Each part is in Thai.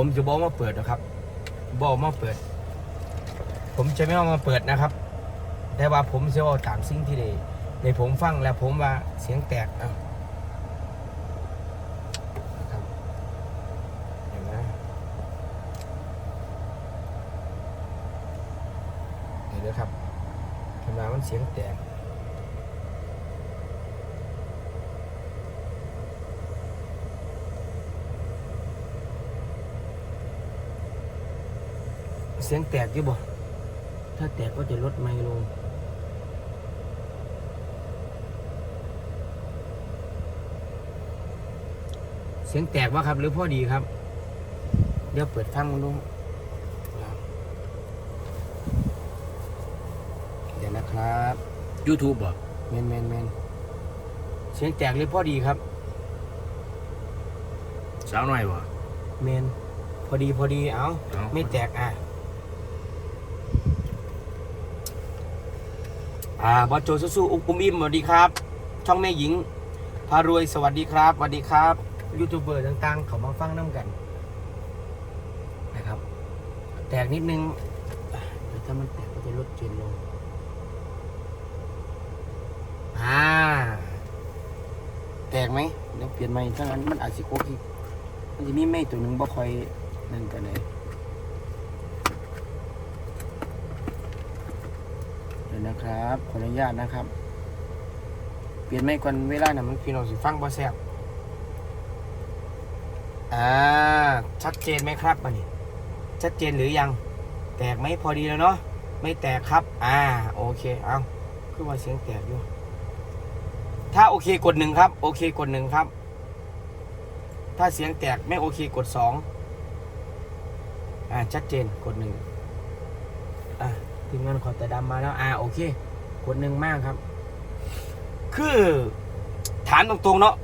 ผมจะบอกมาเปิดนะครับบอกมาเปิด ผมจะไม่เอามาเปิดนะครับ แต่ว่าผมจะเอาตามสิ่งที่ได้ในผมฟังแล้วผมว่าเสียงแตกนะครับเห็นไหมเห็นไหมครับขนาดมันเสียงแตก เสียงแตกอยู่บ่ถ้าแตกก็จะลดไมค์ลงเสียงแตกวะครับ หรือพอดีครับ เดี๋ยวเปิดฟังมันดูเดี๋ยวนะครับ YouTube บ่เมนเมนเมนเสียงแตกหรือพอดีครับสาวน้อยบ่เมนพอดีพอดีเอาเอาไม่แตกอะ อ่าบอสโจสู้ๆอุ้มอิ่มสวัสดีครับ ช่องแม่หญิงพารวยสวัสดีครับสวัสดีครับยูทูบเบอร์ต่างๆ เขามาฟังน้ำกันนะครับ แตกนิดนึงเดี๋ยวถ้ามันแตกก็จะลดเจนลงอ่าแตกไหมเดี๋ยวเปลี่ยนใหม่ถ้างั้นมันอาจจะโอเคมันจะมีไม่ตัวหนึ่งบ่คอยนั่นกันเลย เดี๋ยว นะครับ ขออนุญาตนะครับ เปลี่ยนไม่ก่อนเวลาน่ะมันพี่น้องสิฟังบ่แซ่บอ่าชัดเจนไหมครับอันนี้ชัดเจนหรือยัง แตกไหมพอดีแล้วเนาะไม่แตกครับ อ่า โอเค เอาคือว่าเสียงแตกอยู่ ถ้าโอเคกดหนึ่งครับ โอเคกดหนึ่งครับ ถ้าเสียงแตกไม่โอเคกดสองอ่า ชัดเจนกดหนึ่ง ทีมงานขอแต่ดำมาแล้ว อ่าโอเคกดหนึ่งมากครับ คือ ถามตรงๆเนาะ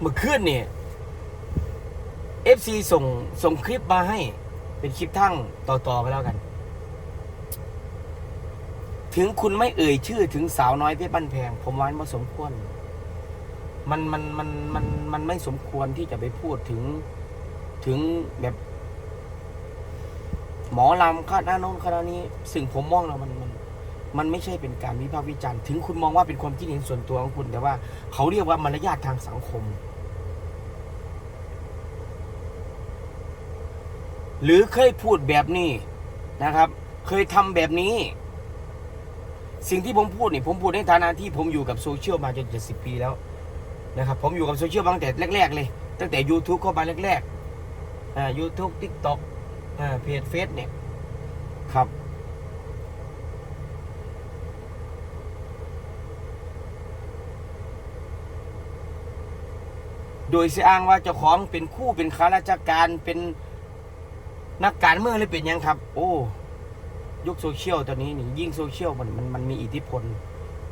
เมื่อคืนเนี่ย FC ส่งส่งคลิปมาให้ เป็นคลิปทั้งต่อๆกันแล้วกัน ถึงคุณไม่เอ่ยชื่อถึงสาวน้อยเพชรบ้านแพง ผมว่ามันสมควร มันมันมันมันมันไม่สมควรที่จะไปพูดถึง ถึงแบบหมอลำคณะโน้นคณะนี้ สิ่งผมมองแล้วมันมันมันไม่ใช่เป็นการวิพากษ์วิจารณ์ถึงคุณมองว่าเป็นความคิดเห็นส่วนตัวของคุณ แต่ว่าเขาเรียกว่ามารยาททางสังคม หรือเคยพูดแบบนี้นะครับ เคยทำแบบนี้ สิ่งที่ผมพูดนี่ผมพูดในฐานะที่ผมอยู่กับโซเชียลมาจนเจ็ดสิบปีแล้วนะครับ ผมอยู่กับโซเชียลตั้งแต่แรก ๆ เลย ตั้งแต่ YouTube เข้ามาแรก ๆ อ่า YouTube TikTok อ่าเพจเฟซเนี่ยครับ โดยเสียอ้างว่าเจ้าของเป็นคู่เป็นข้าราชการเป็นนักการเมืองหรือเป็นยังครับ โอ้ยุคโซเชียลตอนนี้นี่ยิ่งโซเชียลมันมันมันมีอิทธิพล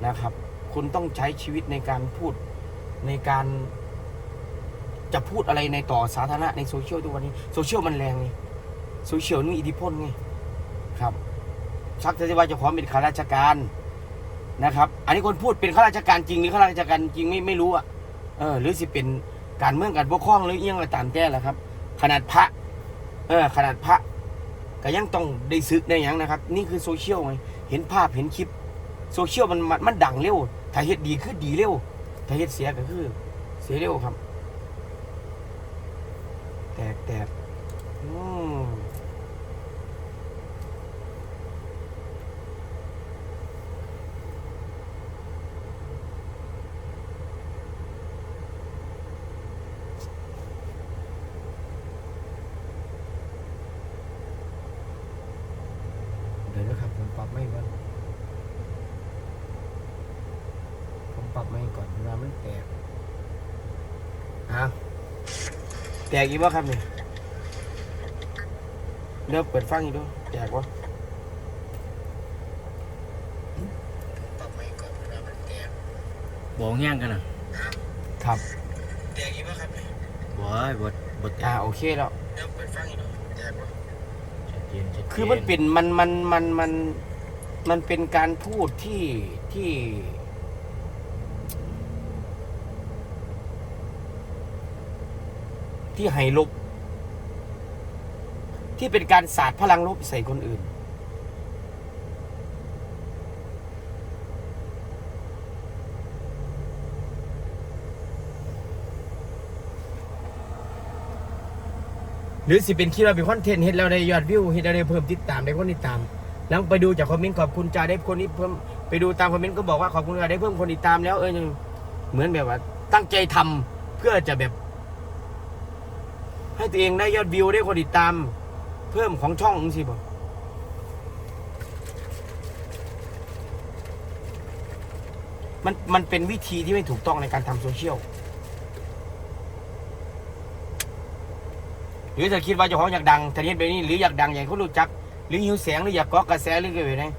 นะครับ คุณต้องใช้ชีวิตในการพูดในการ จะพูดอะไรในต่อสาธารณะในโซเชียลทุกวันนี้โซเชียลมันแรงไงโซเชียลมีอิทธิพลไงครับชักจะว่าจ้าขอเป็นข้าราชการนะครับ อันนี้คนพูดเป็นข้าราชการจริงหรือข้าราชการจริงไม่ไม่รู้อะเออหรือสิเป็นการเมืองการปกครองหรือเอียงอะไรต่างแก้แหละครับ ขนาดพระเออขนาดพระก็ยังต้องได้ซึกได้หยังนะครับ นี่คือโซเชียลไงเห็นภาพเห็นคลิปโซเชียลมันมันมันดังเร็วถ้าเฮ็ดดีคือดีเร็วถ้าเฮ็ดเสียก็คือเสียเร็วครับ แตกแตกอืมเดี๋ยวนะครับ ผมปรับไม่ก่อน ผมปรับไม่ก่อนเวลามันแตกอ้าว แตกอีกวะครับนี่เดี๋ยวเปิดฟังอีกด้วยแตกวะปรับไม่ก่อนเวลามันแตกบอกแย่งกันน่ะครับแตกอีกวะครับนี่บ่บ่บ่แตอ่ากโอเคแล้วเดี๋ยวเปิดฟังอีกด้วยแตกวะชัดเจนชัดเจนคือมันเป็นมันมันมันมันมันเป็นการพูดที่ที่ ที่ให้ลบ ที่เป็นการสาดพลังลบใส่คนอื่น หรือสิเป็นคิดว่าเป็นคอนเทนต์เฮ็ดแล้วได้ยอดวิวเฮ็ดแล้วได้เพิ่มติดตามได้คนติดตามแล้วไปดูจากคอมเมนต์ขอบคุณจ่าได้คนนี้เพิ่มไปดูตามคอมเมนต์ก็บอกว่าขอบคุณจ่าได้เพิ่มคนติดตามแล้วเออเหมือนแบบว่า ตั้งใจทำเพื่อจะแบบ ให้ตัวเองได้ยอดวิวได้คนติดตาม เพิ่มของช่องจังสิบมันมันเป็นวิธีที่ไม่ถูกต้องในการทำโซเชียล หรือถ้าคิดว่าเจ้าของอยากดังแต่นี้เป็นนี่หรืออยากดังอย่างเขารู้จัก หรือหิวแสงหรืออยากกาะกระแสหรืออะไรนะ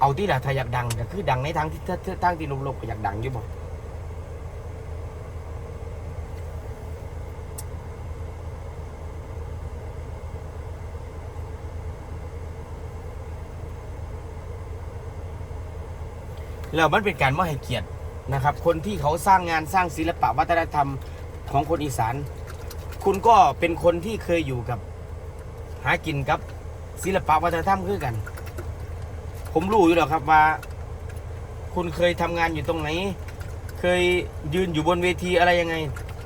เอาที่ละถ้าอยากดังก็คือดังในทางที่ทางที่ลบๆก็อยากดังอยู่บ่ แล้วมันเป็นการไม่ให้เกียรตินะครับ คนที่เขาสร้างงานสร้างศิลปะวัฒนธรรมของคนอีสาน คุณก็เป็นคนที่เคยอยู่กับหากินกับศิลปะวัฒนธรรมคือกัน ผมรู้อยู่แล้วครับว่า คุณเคยทำงานอยู่ตรงไหน เคยยืนอยู่บนเวทีอะไรยังไง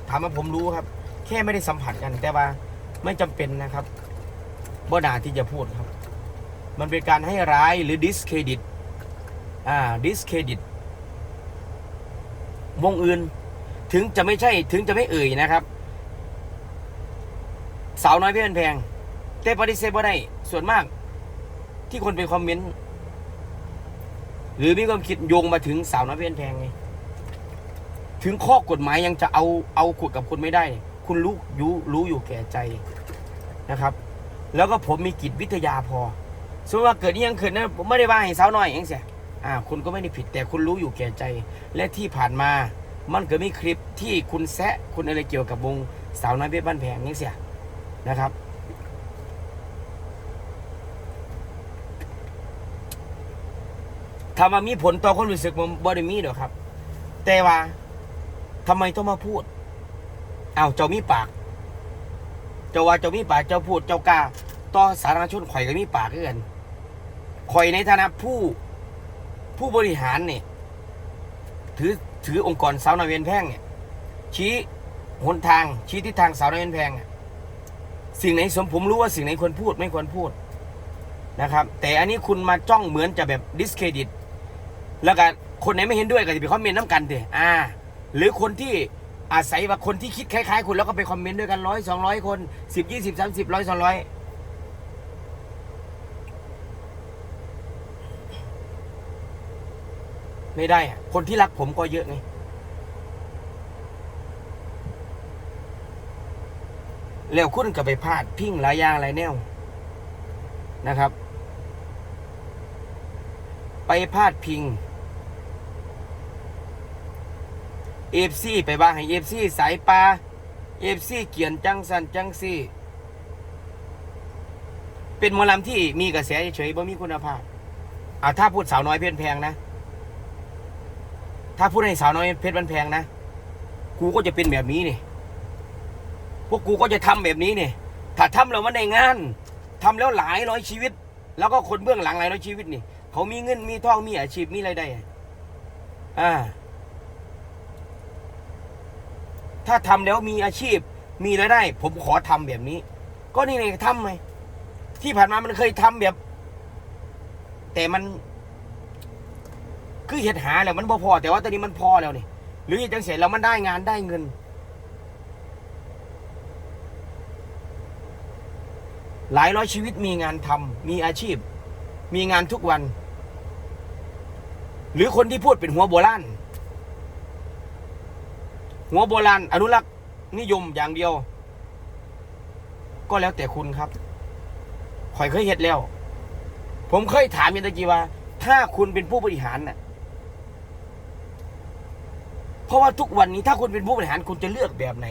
ถามว่าผมรู้ครับ แค่ไม่ได้สัมผัสกัน แต่ว่าไม่จำเป็นนะครับบ่ด่าที่จะพูดครับ มันเป็นการให้ร้ายหรือ discredit อ่า discredit วงอื่น ถึงจะไม่ใช่ถึงจะไม่เอ่ยนะครับ สาวน้อยเพี่อนแพงแต่ปฏิเสธบ่ได้ส่วนมาก ที่คนไปคอมเมนต์หรือมีความคิดโยงมาถึงสาวน้อยเพี่อนแพงไงถึงข้อกฎหมายยังจะเอาเอาขุดกับคุณไม่ได้ คุณรู้รู้รู้อยู่แก่ใจนะครับ แล้วก็ผมมีกิจวิทยาพอสมมติว่าเกิดนี่ยังเกิดนะผมไม่ได้ว่าให้สาวน้อยอย่างเสีย อ่าคุณก็ไม่ได้ผิดแต่คุณรู้อยู่แก่ใจ และที่ผ่านมามันเกิดมีคลิปที่คุณแซะคุณอะไรเกี่ยวกับวงสาวน้อยเพชรบ้านแพงนี่เสียนะครับ ถ้ามามีผลต่อความรู้สึกผมบอด้มีหรอครับ แต่ว่าทำไมต้องมาพูดอ้าวเจ้ามีปาก เจ้าว่าเจ้ามีปากเจ้าพูดเจ้ากล้าต่อสาธารณชนข่อยก็มีปากเกันข่อยในฐานะผู้ ผู้บริหารเนี่ยถือถือองค์กรสาวนาเวียนแพงเนี่ยชี้หนทางชี้ทิศทางสาวนาเวียนแพงสิ่งไหนสมผมรู้ว่าสิ่งไหนควรพูดไม่ควรพูดนะครับ แต่อันนี้คุณมาจ้องเหมือนจะแบบดิสเครดิตแล้วก็คนไหนไม่เห็นด้วยก็จะไปคอมเมนต์น้ำกันเถอะอ่า หรือคนที่อาศัยว่าคนที่คิดคล้ายๆ คุณแล้วก็ไปคอมเมนต์ด้วยกันร้อยสองร้อยคนสิบยี่สิบสามสิบร้อยสองร้อย ไม่ได้อะคนที่รักผมก็เยอะไงแล้วคุณก็ไปพลาดพิงหลายอย่างหลายแนวนะครับ ไปพลาดพิงเอฟซีไปบ้างให้เอฟซีสายปลาเอฟซีเกียนจังสันจังซีเป็นมอลำที่มีกระแสเฉยๆบ่มีคุณภาพอ่าถ้าพูดสาวน้อยเพชรแพงนะ ถ้าพูดให้สาวน้อยเพชรมันแพงนะ กูก็จะเป็นแบบนี้นี่ พวกกูก็จะทำแบบนี้เนี่ยถ้าทำแล้วมันได้งานทำแล้วหลายร้อยชีวิต แล้วก็คนเบื้องหลังหลายร้อยชีวิตนี่ เขามีเงินมีทองมีอาชีพมีรายได้อะอ่า ถ้าทำแล้วมีอาชีพมีรายได้ ผมขอทำแบบนี้ ก็นี่ไงทำไหมที่ผ่านมามันเคยทำแบบ แต่มัน คือเหตุหาแล้วมันพอพอ แต่ว่าตอนนี้มันพอแล้วนี่หรือจังเสร็จแล้วมันได้งานได้เงิน หลายร้อยชีวิตมีงานทำมีอาชีพ มีงานทุกวัน หรือคนที่พูดเป็นหัวโบราณหัวโบราณอนุรักษ์นิยมอย่างเดียว ก็แล้วแต่คุณครับข่อยเคยเห็ดแล้ว ผมเคยถามยันตะกี้ว่า ถ้าคุณเป็นผู้บริหารน่ะ เพราะว่าทุกวันนี้ถ้าคุณเป็นผู้บริหารคุณจะเลือกแบบไหน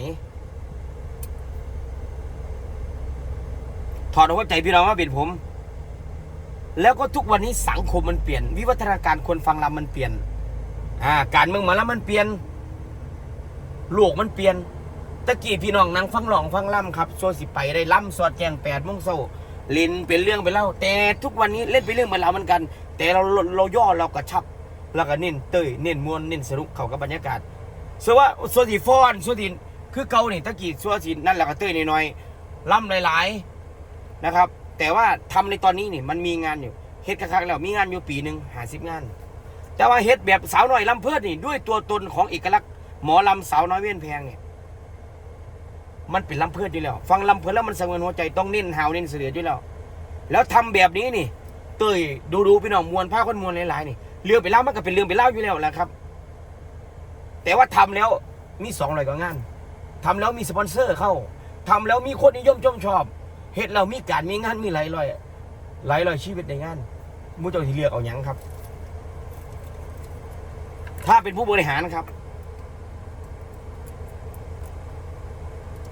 ถอดหัวใจพี่น้องว่าเป็นผม แล้วก็ทุกวันนี้สังคมมันเปลี่ยน วิวัฒนาการคนฟังลำมันเปลี่ยน อ่า การเมืองมาแล้วมันเปลี่ยนโลกมันเปลี่ยนตะกี้พี่น้องนั่งฟังร้องฟังล่ำครับโซสิไปได้ล่ำสอดแจงแปดโมงเช้าลินเป็นเรื่องไปเล่าแต่ทุกวันนี้เล่นเป็นเรื่องเป็นราวเหมือนกัน แต่เราเราเราย่อเรากระชับ แล้วก็เน้นเตยเน้นมวนเน้นสนุกเข้ากับบรรยากาศส่วนว่าส่วนสีฟ้อนส่วนสีคือเกานี่ตะกี้ส่วนสีนั่นแหละก็เตยน้อยๆล่ำหลายๆนะครับ แต่ว่าทำในตอนนี้นี่มันมีงานอยู่เฮ็ดกระคักแล้วมีงานอยู่ปีหนึ่งหาสิบงาน แต่ว่าเฮ็ดแบบสาวน้อยลำเพื่อนนี่ด้วยตัวตนของเอกลักษณ์หมอลำสาวน้อยเวียนแพงเนี่ยมันเป็นลำเพื่อนอยู่แล้ว ฟังลำเพื่อนแล้วมันสงวนหัวใจต้องเน้นหาวเน้นเสืออยู่แล้ว แล้วทำแบบนี้นี่ เตยดูดูพี่น้องมวลผ้าคนมวลหลายๆนี่ เรื่องไปเล่ามันก็เป็นเรื่องไปเล่าอยู่แล้วแหละครับ แต่ว่าทำแล้วมีสองร้อยกว่างานทำแล้วมีสปอนเซอร์เข้าทำแล้วมีคนนิยมชมชอบเห็นเรามีการมีงานมีหลายร้อยหลายร้อยชีวิตในงานมูเจ้าที่เลือกเอาอยังครับ ถ้าเป็นผู้บริหารครับ